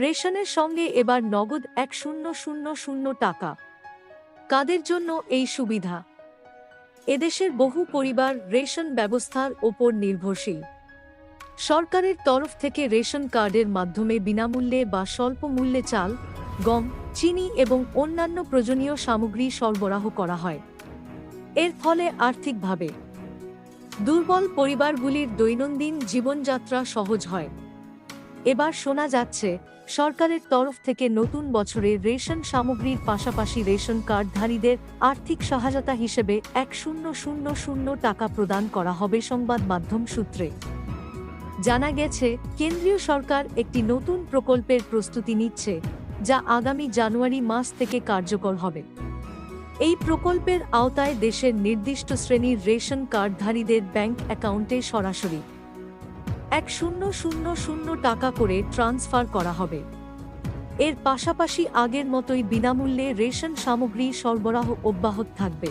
রেশনের সঙ্গে এবার নগদ এক শূন্য শূন্য শূন্য টাকা। কাদের জন্য এই সুবিধা? এদেশের বহু পরিবার রেশন ব্যবস্থার ওপর নির্ভরশীল। সরকারের তরফ থেকে রেশন কার্ডের মাধ্যমে বিনামূল্যে বা স্বল্প মূল্যে চাল, গম, চিনি এবং অন্যান্য প্রয়োজনীয় সামগ্রী সরবরাহ করা হয়। এর ফলে আর্থিকভাবে দুর্বল পরিবারগুলির দৈনন্দিন জীবনযাত্রা সহজ হয়। এবার শোনা যাচ্ছে, সরকারের তরফ থেকে নতুন বছরে রেশন সামগ্রীর পাশাপাশি রেশন কার্ডধারীদের আর্থিক সহায়তা হিসেবে এক শূন্য শূন্য শূন্য টাকা প্রদান করা হবে সংবাদ মাধ্যম সূত্রে। জানা গেছে, কেন্দ্রীয় সরকার একটি নতুন প্রকল্পের প্রস্তুতি নিচ্ছে, যা আগামী জানুয়ারি মাস থেকে কার্যকর হবে। এই প্রকল্পের আওতায় দেশের নির্দিষ্ট শ্রেণির রেশন কার্ডধারীদের ব্যাংক অ্যাকাউন্টে সরাসরি এক শূন্য শূন্য শূন্য টাকা করে ট্রান্সফার করা হবে। এর পাশাপাশি আগের মতোই বিনামূল্যে রেশন সামগ্রী সরবরাহ অব্যাহত থাকবে।